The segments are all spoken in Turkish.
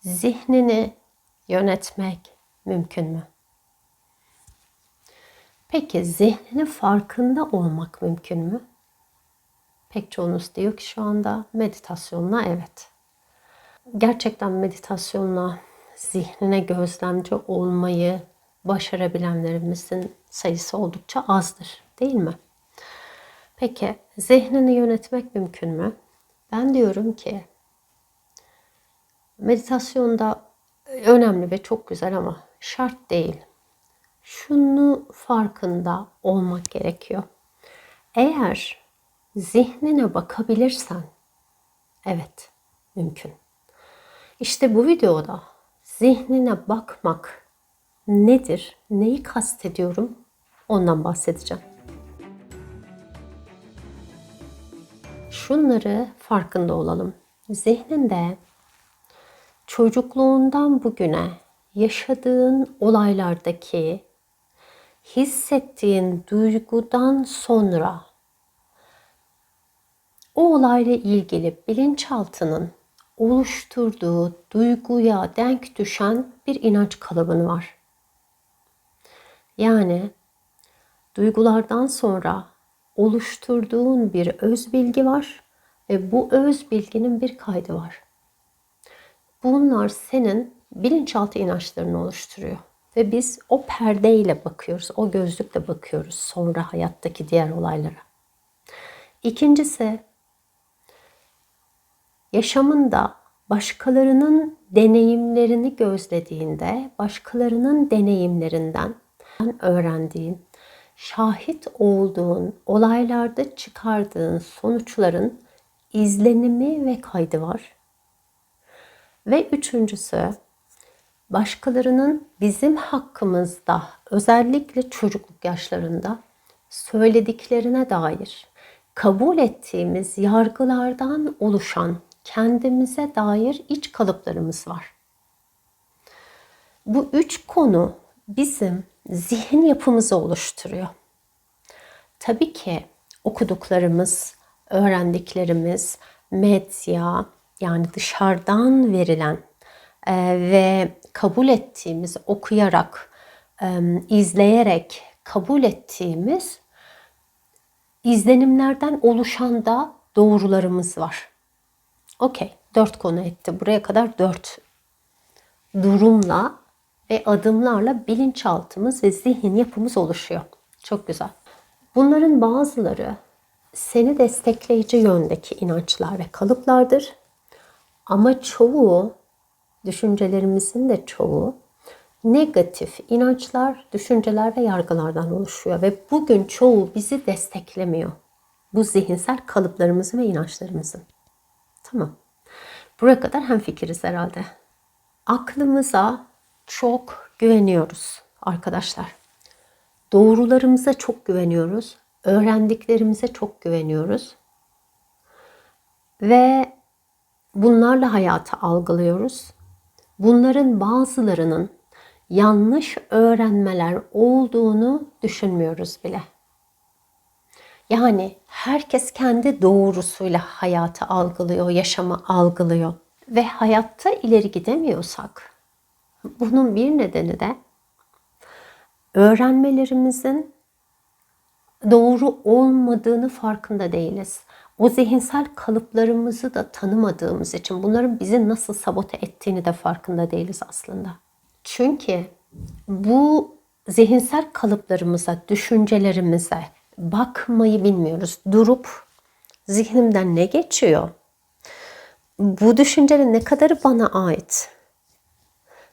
zihnini yönetmek mümkün mü? Peki zihninin farkında olmak mümkün mü? Pek çoğunuz diyor ki şu anda meditasyonla evet. Gerçekten meditasyonla zihnine gözlemci olmayı başarabilenlerimizin sayısı oldukça azdır, değil mi? Peki zihnini yönetmek mümkün mü? Ben diyorum ki meditasyonda önemli ve çok güzel ama şart değil. Şunu farkında olmak gerekiyor. Eğer zihnine bakabilirsen evet mümkün. İşte bu videoda zihnine bakmak nedir, neyi kastediyorum ondan bahsedeceğim. Şunları farkında olalım. Zihninde çocukluğundan bugüne yaşadığın olaylardaki hissettiğin duygudan sonra o olayla ilgili bilinçaltının oluşturduğu duyguya denk düşen bir inanç kalıbını var. Yani duygulardan sonra oluşturduğun bir öz bilgi var ve bu öz bilginin bir kaydı var. Bunlar senin bilinçaltı inançlarını oluşturuyor. Ve biz o perdeyle bakıyoruz, o gözlükle bakıyoruz sonra hayattaki diğer olaylara. İkincisi, yaşamında başkalarının deneyimlerini gözlediğinde, başkalarının deneyimlerinden öğrendiğin, şahit olduğun olaylarda çıkardığın sonuçların izlenimi ve kaydı var. Ve üçüncüsü, başkalarının bizim hakkımızda özellikle çocukluk yaşlarında söylediklerine dair kabul ettiğimiz yargılardan oluşan kendimize dair iç kalıplarımız var. Bu üç konu bizim zihin yapımızı oluşturuyor. Tabii ki okuduklarımız, öğrendiklerimiz, medya yani dışarıdan verilen e, ve kabul ettiğimiz, okuyarak, e, izleyerek kabul ettiğimiz izlenimlerden oluşan da doğrularımız var. Okey, dört konu etti. Buraya kadar dört durumla ve adımlarla bilinçaltımız ve zihin yapımız oluşuyor. Çok güzel. Bunların bazıları seni destekleyici yöndeki inançlar ve kalıplardır. Ama çoğu, düşüncelerimizin de çoğu negatif inançlar, düşünceler ve yargılardan oluşuyor. Ve bugün çoğu bizi desteklemiyor. Bu zihinsel kalıplarımızı ve inançlarımızın. Tamam. Buraya kadar hem fikiriz herhalde. Aklımıza çok güveniyoruz arkadaşlar. Doğrularımıza çok güveniyoruz. Öğrendiklerimize çok güveniyoruz. Ve bunlarla hayatı algılıyoruz. Bunların bazılarının yanlış öğrenmeler olduğunu düşünmüyoruz bile. Yani herkes kendi doğrusuyla hayatı algılıyor, yaşamı algılıyor ve hayatta ileri gidemiyorsak bunun bir nedeni de öğrenmelerimizin doğru olmadığını farkında değiliz. O zihinsel kalıplarımızı da tanımadığımız için bunların bizi nasıl sabote ettiğini de farkında değiliz aslında. Çünkü bu zihinsel kalıplarımıza, düşüncelerimize bakmayı bilmiyoruz. Durup zihnimden ne geçiyor? Bu düşüncenin ne kadarı bana ait?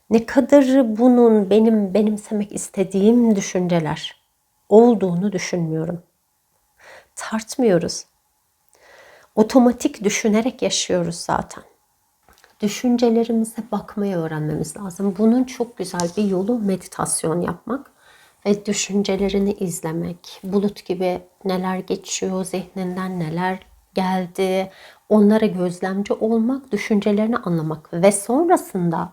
Ne kadarı bunun benim benimsemek istediğim düşünceler olduğunu düşünmüyorum. Tartmıyoruz. Otomatik düşünerek yaşıyoruz zaten. Düşüncelerimize bakmayı öğrenmemiz lazım. Bunun çok güzel bir yolu meditasyon yapmak ve düşüncelerini izlemek. Bulut gibi neler geçiyor zihninden, neler geldi, onlara gözlemci olmak, düşüncelerini anlamak ve sonrasında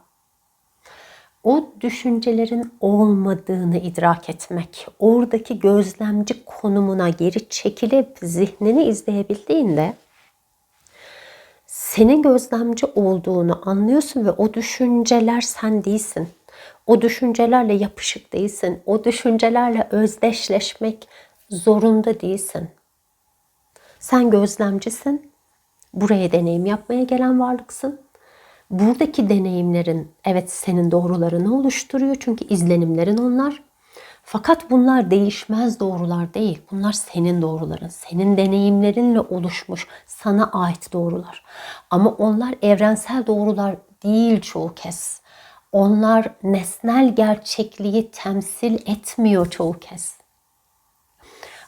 o düşüncelerin olmadığını idrak etmek, oradaki gözlemci konumuna geri çekilip zihnini izleyebildiğinde senin gözlemci olduğunu anlıyorsun ve o düşünceler sen değilsin. O düşüncelerle yapışık değilsin. O düşüncelerle özdeşleşmek zorunda değilsin. Sen gözlemcisin. Buraya deneyim yapmaya gelen varlıksın. Buradaki deneyimlerin evet senin doğrularını oluşturuyor çünkü izlenimlerin onlar. Fakat bunlar değişmez doğrular değil. Bunlar senin doğruların, senin deneyimlerinle oluşmuş, sana ait doğrular. Ama onlar evrensel doğrular değil çoğu kez. Onlar nesnel gerçekliği temsil etmiyor çoğu kez.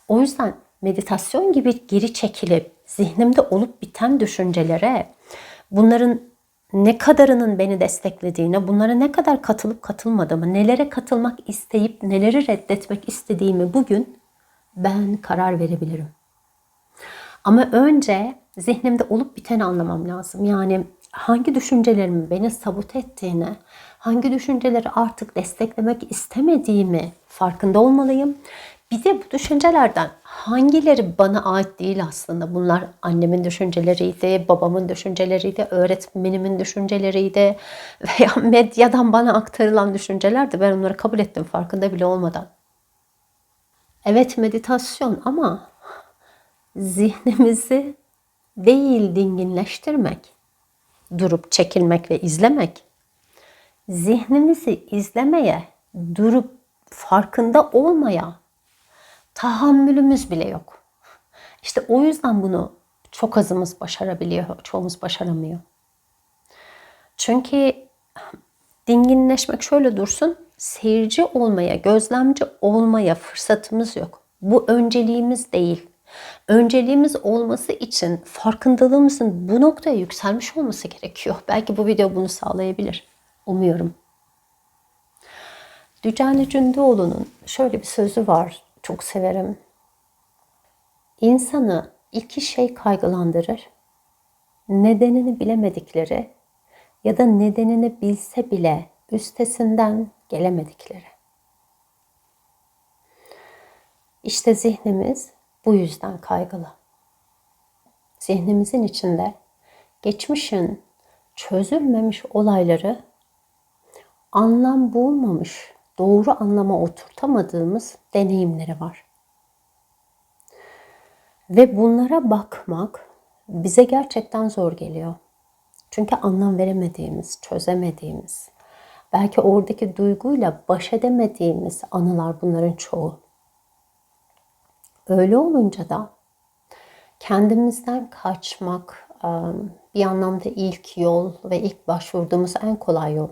O yüzden meditasyon gibi geri çekilip zihnimde olup biten düşüncelere bunların ne kadarının beni desteklediğine, bunlara ne kadar katılıp katılmadığımı, nelere katılmak isteyip neleri reddetmek istediğimi bugün ben karar verebilirim. Ama önce zihnimde olup biteni anlamam lazım. Yani hangi düşüncelerimin beni sabote ettiğini, hangi düşünceleri artık desteklemek istemediğimi farkında olmalıyım. Bir de bu düşüncelerden hangileri bana ait değil aslında. Bunlar annemin düşünceleriydi, babamın düşünceleriydi, öğretmenimin düşünceleriydi veya medyadan bana aktarılan düşüncelerdi. Ben onları kabul ettim farkında bile olmadan. Evet meditasyon ama zihnimizi değil dinginleştirmek, durup çekilmek ve izlemek, zihnimizi izlemeye, durup farkında olmaya tahammülümüz bile yok. İşte o yüzden bunu çok azımız başarabiliyor, çoğumuz başaramıyor. Çünkü dinginleşmek şöyle dursun, seyirci olmaya, gözlemci olmaya fırsatımız yok. Bu önceliğimiz değil. Önceliğimiz olması için farkındalığımızın bu noktaya yükselmiş olması gerekiyor. Belki bu video bunu sağlayabilir. Umuyorum. Dücani Cündoğlu'nun şöyle bir sözü var. Çok severim. İnsanı iki şey kaygılandırır. Nedenini bilemedikleri ya da nedenini bilse bile üstesinden gelemedikleri. İşte zihnimiz bu yüzden kaygılı. Zihnimizin içinde geçmişin çözülmemiş olayları anlam bulmamış, doğru anlama oturtamadığımız deneyimleri var. Ve bunlara bakmak bize gerçekten zor geliyor. Çünkü anlam veremediğimiz, çözemediğimiz, belki oradaki duyguyla baş edemediğimiz anılar bunların çoğu. Öyle olunca da kendimizden kaçmak bir anlamda ilk yol ve ilk başvurduğumuz en kolay yol.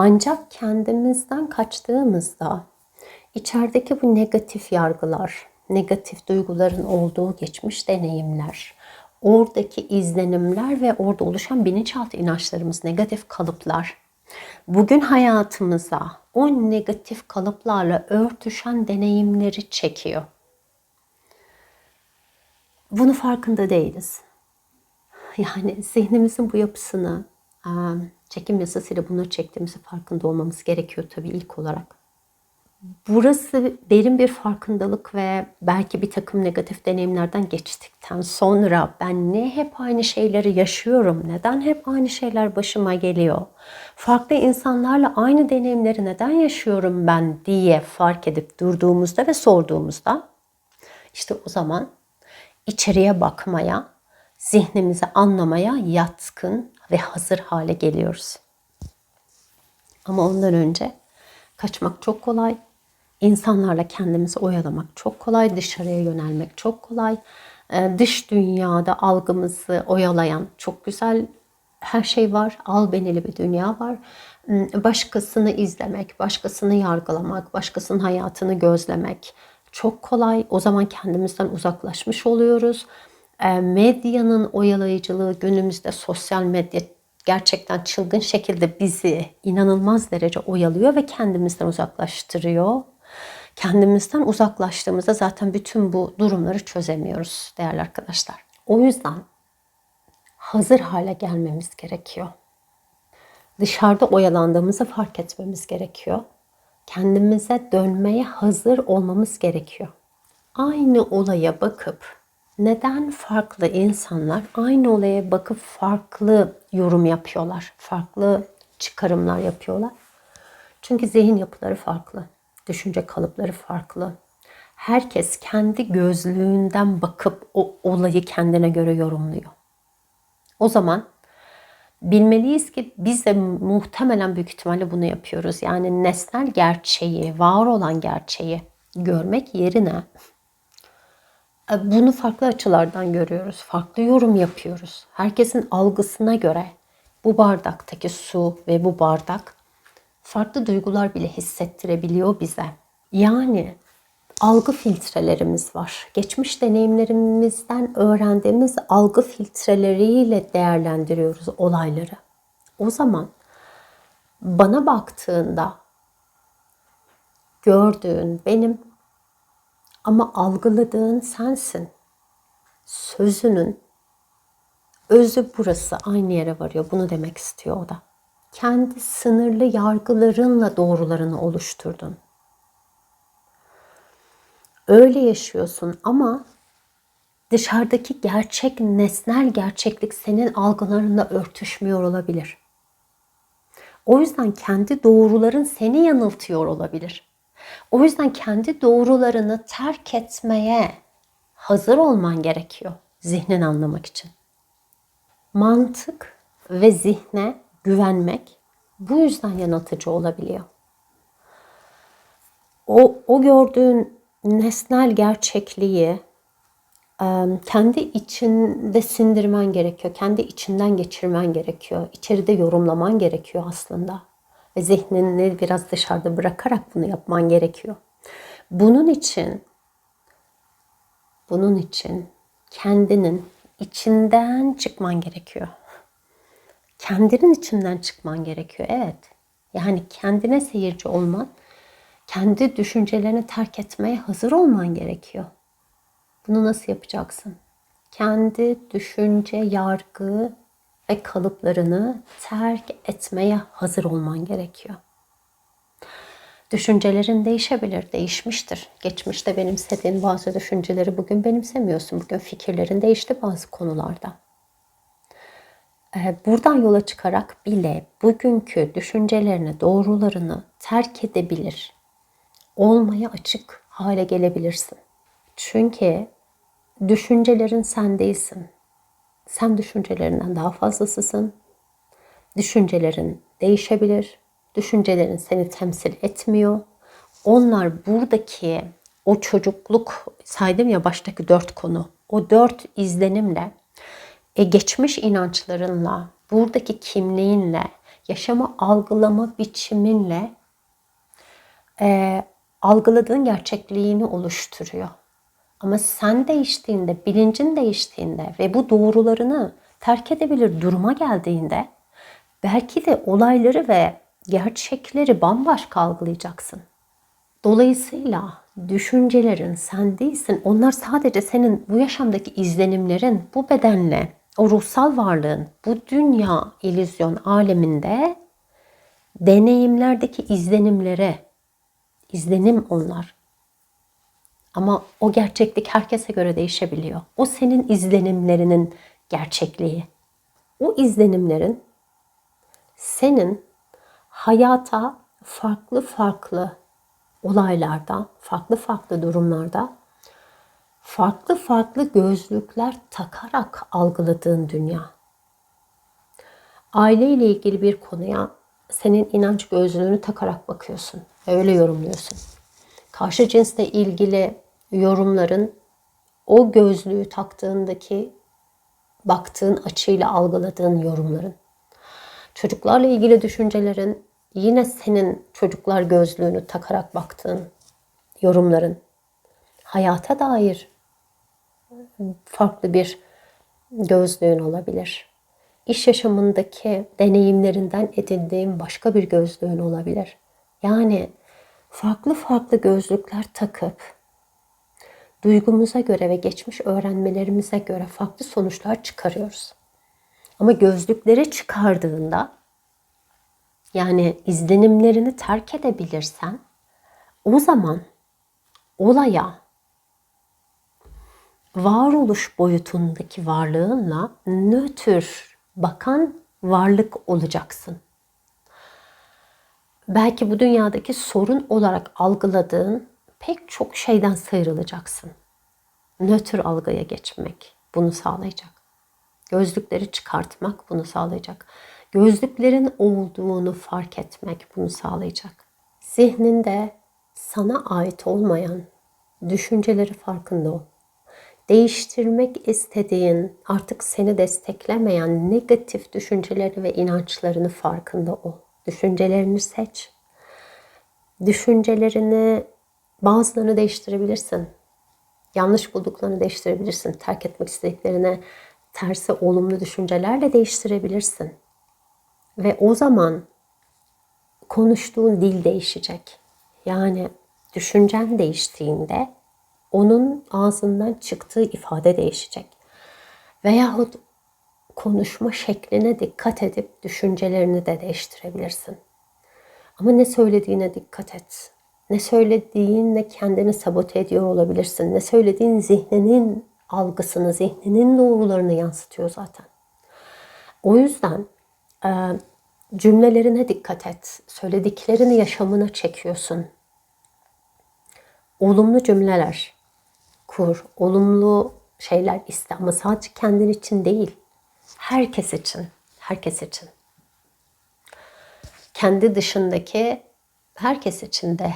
Ancak kendimizden kaçtığımızda içerideki bu negatif yargılar, negatif duyguların olduğu geçmiş deneyimler, oradaki izlenimler ve orada oluşan bilinçaltı inançlarımız, negatif kalıplar bugün hayatımıza o negatif kalıplarla örtüşen deneyimleri çekiyor. Bunu farkında değiliz. Yani zihnimizin bu yapısını çekim yasasıyla bunları çektiğimizi farkında olmamız gerekiyor tabii ilk olarak. Burası derin bir farkındalık ve belki bir takım negatif deneyimlerden geçtikten sonra ben ne hep aynı şeyleri yaşıyorum, neden hep aynı şeyler başıma geliyor, farklı insanlarla aynı deneyimleri neden yaşıyorum ben diye fark edip durduğumuzda ve sorduğumuzda işte o zaman içeriye bakmaya, zihnimizi anlamaya yatkın ve hazır hale geliyoruz. Ama ondan önce kaçmak çok kolay. İnsanlarla kendimizi oyalamak çok kolay. Dışarıya yönelmek çok kolay. Ee, dış dünyada algımızı oyalayan çok güzel her şey var. Al beneli bir dünya var. Hmm, başkasını izlemek, başkasını yargılamak, başkasının hayatını gözlemek çok kolay. O zaman kendimizden uzaklaşmış oluyoruz. Ee, medyanın oyalayıcılığı günümüzde sosyal medya gerçekten çılgın şekilde bizi inanılmaz derece oyalıyor ve kendimizden uzaklaştırıyor. Kendimizden uzaklaştığımızda zaten bütün bu durumları çözemiyoruz değerli arkadaşlar. O yüzden hazır hale gelmemiz gerekiyor. Dışarıda oyalandığımızı fark etmemiz gerekiyor. Kendimize dönmeye hazır olmamız gerekiyor. Aynı olaya bakıp neden farklı insanlar aynı olaya bakıp farklı yorum yapıyorlar? Farklı çıkarımlar yapıyorlar. Çünkü zihin yapıları farklı. Düşünce kalıpları farklı. Herkes kendi gözlüğünden bakıp o olayı kendine göre yorumluyor. O zaman bilmeliyiz ki biz de muhtemelen büyük ihtimalle bunu yapıyoruz. Yani nesnel gerçeği, var olan gerçeği görmek yerine bunu farklı açılardan görüyoruz. Farklı yorum yapıyoruz. Herkesin algısına göre bu bardaktaki su ve bu bardak farklı duygular bile hissettirebiliyor bize. Yani algı filtrelerimiz var. Geçmiş deneyimlerimizden öğrendiğimiz algı filtreleriyle değerlendiriyoruz olayları. O zaman bana baktığında gördüğün benim ama algıladığın sensin. Sözünün özü burası aynı yere varıyor. Bunu demek istiyor o da. Kendi sınırlı yargılarınla doğrularını oluşturdun. Öyle yaşıyorsun ama dışarıdaki gerçek nesnel gerçeklik senin algılarınla örtüşmüyor olabilir. O yüzden kendi doğruların seni yanıltıyor olabilir. O yüzden kendi doğrularını terk etmeye hazır olman gerekiyor zihnin anlamak için. Mantık ve zihne güvenmek bu yüzden yanıltıcı olabiliyor. O, o gördüğün nesnel gerçekliği kendi içinde sindirmen gerekiyor. Kendi içinden geçirmen gerekiyor. İçeride yorumlaman gerekiyor aslında. Zihnini biraz dışarıda bırakarak bunu yapman gerekiyor. Bunun için bunun için kendinin içinden çıkman gerekiyor. Kendinin içinden çıkman gerekiyor. Evet. Yani kendine seyirci olman, kendi düşüncelerini terk etmeye hazır olman gerekiyor. Bunu nasıl yapacaksın? Kendi düşünce, yargı ve kalıplarını terk etmeye hazır olman gerekiyor. Düşüncelerin değişebilir, değişmiştir. Geçmişte benimsediğin bazı düşünceleri bugün benimsemiyorsun. Bugün fikirlerin değişti bazı konularda. Ee, buradan yola çıkarak bile bugünkü düşüncelerini, doğrularını terk edebilir, olmaya açık hale gelebilirsin. Çünkü düşüncelerin sen değilsin. Sen düşüncelerinden daha fazlasısın. Düşüncelerin değişebilir. Düşüncelerin seni temsil etmiyor. Onlar buradaki o çocukluk saydım ya baştaki dört konu. O dört izlenimle, e, geçmiş inançlarınla, buradaki kimliğinle, yaşamı algılama biçiminle e, algıladığın gerçekliğini oluşturuyor. Ama sen değiştiğinde, bilincin değiştiğinde ve bu doğrularını terk edebilir duruma geldiğinde belki de olayları ve gerçekleri bambaşka algılayacaksın. Dolayısıyla düşüncelerin sen değilsin. Onlar sadece senin bu yaşamdaki izlenimlerin, bu bedenle, o ruhsal varlığın, bu dünya illüzyon aleminde deneyimlerdeki izlenimlere, izlenim onlar. Ama o gerçeklik herkese göre değişebiliyor. O senin izlenimlerinin gerçekliği. O izlenimlerin senin hayata farklı farklı olaylarda, farklı farklı durumlarda farklı farklı gözlükler takarak algıladığın dünya. Aile ile ilgili bir konuya senin inanç gözlüğünü takarak bakıyorsun. Öyle yorumluyorsun. Karşı cinsle ilgili yorumların o gözlüğü taktığındaki baktığın açıyla algıladığın yorumların. Çocuklarla ilgili düşüncelerin yine senin çocuklar gözlüğünü takarak baktığın yorumların. Hayata dair farklı bir gözlüğün olabilir. İş yaşamındaki deneyimlerinden edindiğin başka bir gözlüğün olabilir. Yani farklı farklı gözlükler takıp duygumuza göre ve geçmiş öğrenmelerimize göre farklı sonuçlar çıkarıyoruz. Ama gözlükleri çıkardığında yani izlenimlerini terk edebilirsen o zaman olaya varoluş boyutundaki varlığınla nötr bakan varlık olacaksın. Belki bu dünyadaki sorun olarak algıladığın pek çok şeyden sıyrılacaksın. Nötr algıya geçmek bunu sağlayacak. Gözlükleri çıkartmak bunu sağlayacak. Gözlüklerin olduğunu fark etmek bunu sağlayacak. Zihninde sana ait olmayan düşünceleri farkında ol. Değiştirmek istediğin, artık seni desteklemeyen negatif düşünceleri ve inançlarını farkında ol. Düşüncelerini seç. Düşüncelerini bazılarını değiştirebilirsin. Yanlış bulduklarını değiştirebilirsin. Terk etmek istediklerine tersi olumlu düşüncelerle değiştirebilirsin. Ve o zaman konuştuğun dil değişecek. Yani düşüncen değiştiğinde onun ağzından çıktığı ifade değişecek. Veyahut konuşma şekline dikkat edip düşüncelerini de değiştirebilirsin. Ama ne söylediğine dikkat et. Ne söylediğinle kendini sabote ediyor olabilirsin. Ne söylediğin zihninin algısını, zihninin doğrularını yansıtıyor zaten. O yüzden e, cümlelerine dikkat et. Söylediklerini yaşamına çekiyorsun. Olumlu cümleler kur, olumlu şeyler iste ama sadece kendin için değil. Herkes için, herkes için. Kendi dışındaki herkes için de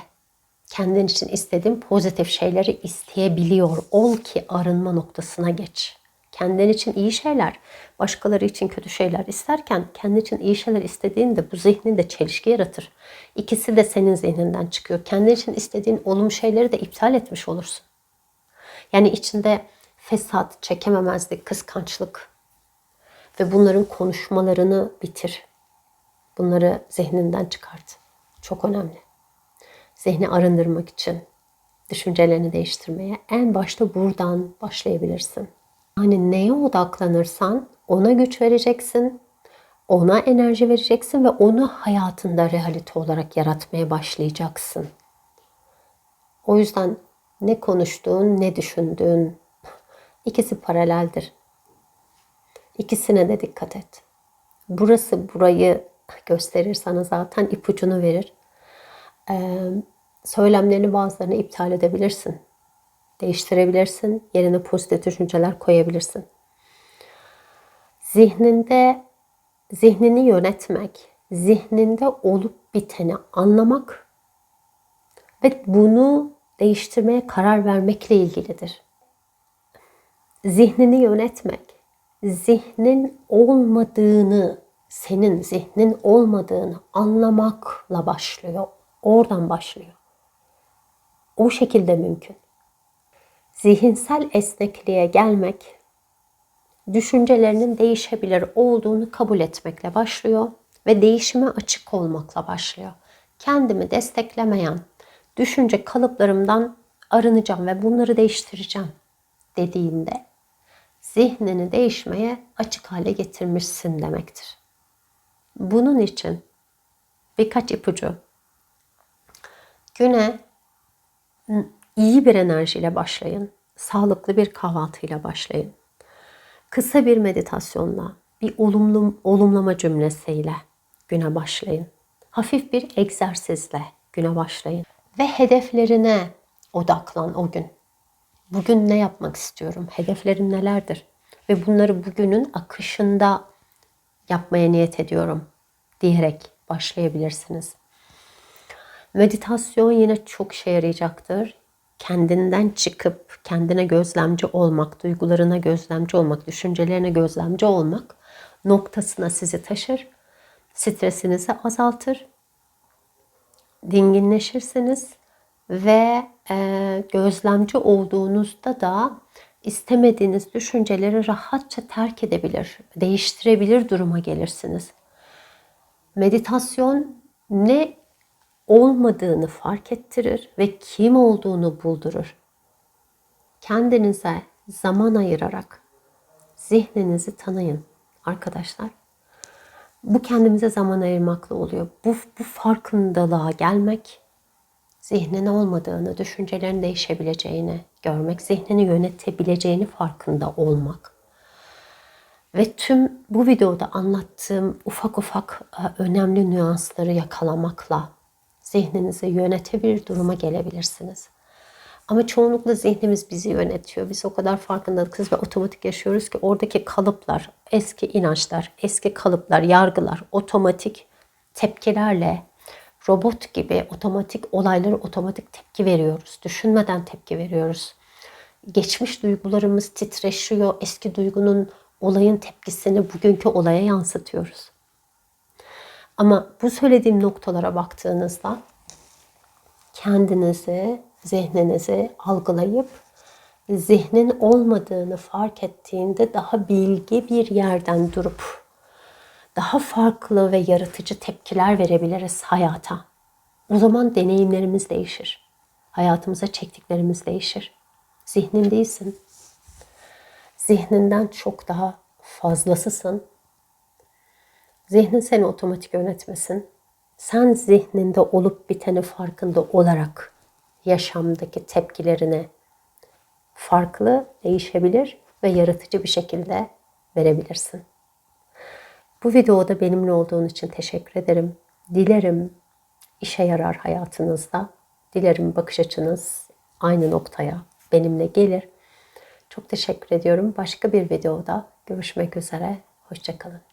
kendin için istediğin pozitif şeyleri isteyebiliyor ol ki arınma noktasına geç. Kendin için iyi şeyler, başkaları için kötü şeyler isterken kendi için iyi şeyler istediğinde bu zihninde çelişki yaratır. İkisi de senin zihninden çıkıyor. Kendi için istediğin olumlu şeyleri de iptal etmiş olursun. Yani içinde fesat, çekememezlik, kıskançlık ve bunların konuşmalarını bitir. Bunları zihninden çıkart. Çok önemli. Zihni arındırmak için düşüncelerini değiştirmeye en başta buradan başlayabilirsin. Hani neye odaklanırsan ona güç vereceksin, ona enerji vereceksin ve onu hayatında realite olarak yaratmaya başlayacaksın. O yüzden ne konuştuğun, ne düşündüğün ikisi paraleldir. İkisine de dikkat et. Burası burayı gösterir sana zaten ipucunu verir. Ee, söylemlerini bazılarını iptal edebilirsin. Değiştirebilirsin. Yerine pozitif düşünceler koyabilirsin. Zihninde zihnini yönetmek, zihninde olup biteni anlamak ve bunu değiştirmeye karar vermekle ilgilidir. Zihnini yönetmek, zihnin olmadığını, senin zihnin olmadığını anlamakla başlıyor. Oradan başlıyor. O şekilde mümkün. Zihinsel esnekliğe gelmek, düşüncelerinin değişebilir olduğunu kabul etmekle başlıyor ve değişime açık olmakla başlıyor. Kendimi desteklemeyen, düşünce kalıplarımdan arınacağım ve bunları değiştireceğim dediğinde zihnini değişmeye açık hale getirmişsin demektir. Bunun için birkaç ipucu. Güne iyi bir enerjiyle başlayın. Sağlıklı bir kahvaltıyla başlayın. Kısa bir meditasyonla, bir olumlu olumlama cümlesiyle güne başlayın. Hafif bir egzersizle güne başlayın ve hedeflerine odaklan o gün. Bugün ne yapmak istiyorum? Hedeflerim nelerdir? Ve bunları bugünün akışında yapmaya niyet ediyorum diyerek başlayabilirsiniz. Meditasyon yine çok işe yarayacaktır. Kendinden çıkıp kendine gözlemci olmak, duygularına gözlemci olmak, düşüncelerine gözlemci olmak noktasına sizi taşır. Stresinizi azaltır dinginleşirsiniz ve e, gözlemci olduğunuzda da istemediğiniz düşünceleri rahatça terk edebilir, değiştirebilir duruma gelirsiniz. Meditasyon ne olmadığını fark ettirir ve kim olduğunu buldurur. Kendinize zaman ayırarak zihninizi tanıyın arkadaşlar. Bu kendimize zaman ayırmakla oluyor. Bu, bu farkındalığa gelmek zihnin olmadığını, düşüncelerin değişebileceğini görmek, zihnini yönetebileceğini farkında olmak. Ve tüm bu videoda anlattığım ufak ufak e, önemli nüansları yakalamakla zihninizi yönetebilir duruma gelebilirsiniz. Ama çoğunlukla zihnimiz bizi yönetiyor. Biz o kadar farkındalıkız ve otomatik yaşıyoruz ki oradaki kalıplar, eski inançlar, eski kalıplar, yargılar, otomatik tepkilerle robot gibi otomatik olaylara otomatik tepki veriyoruz. Düşünmeden tepki veriyoruz. Geçmiş duygularımız titreşiyor. Eski duygunun olayın tepkisini bugünkü olaya yansıtıyoruz. Ama bu söylediğim noktalara baktığınızda kendinizi, zihninizi algılayıp zihnin olmadığını fark ettiğinde daha bilgi bir yerden durup daha farklı ve yaratıcı tepkiler verebiliriz hayata. O zaman deneyimlerimiz değişir. Hayatımıza çektiklerimiz değişir. Zihnin değilsin. Zihninden çok daha fazlasısın. Zihnin seni otomatik yönetmesin. Sen zihninde olup biteni farkında olarak yaşamdaki tepkilerini farklı, değişebilir ve yaratıcı bir şekilde verebilirsin. Bu videoda benimle olduğun için teşekkür ederim. Dilerim işe yarar hayatınızda. Dilerim bakış açınız aynı noktaya benimle gelir. Çok teşekkür ediyorum. Başka bir videoda görüşmek üzere. Hoşçakalın.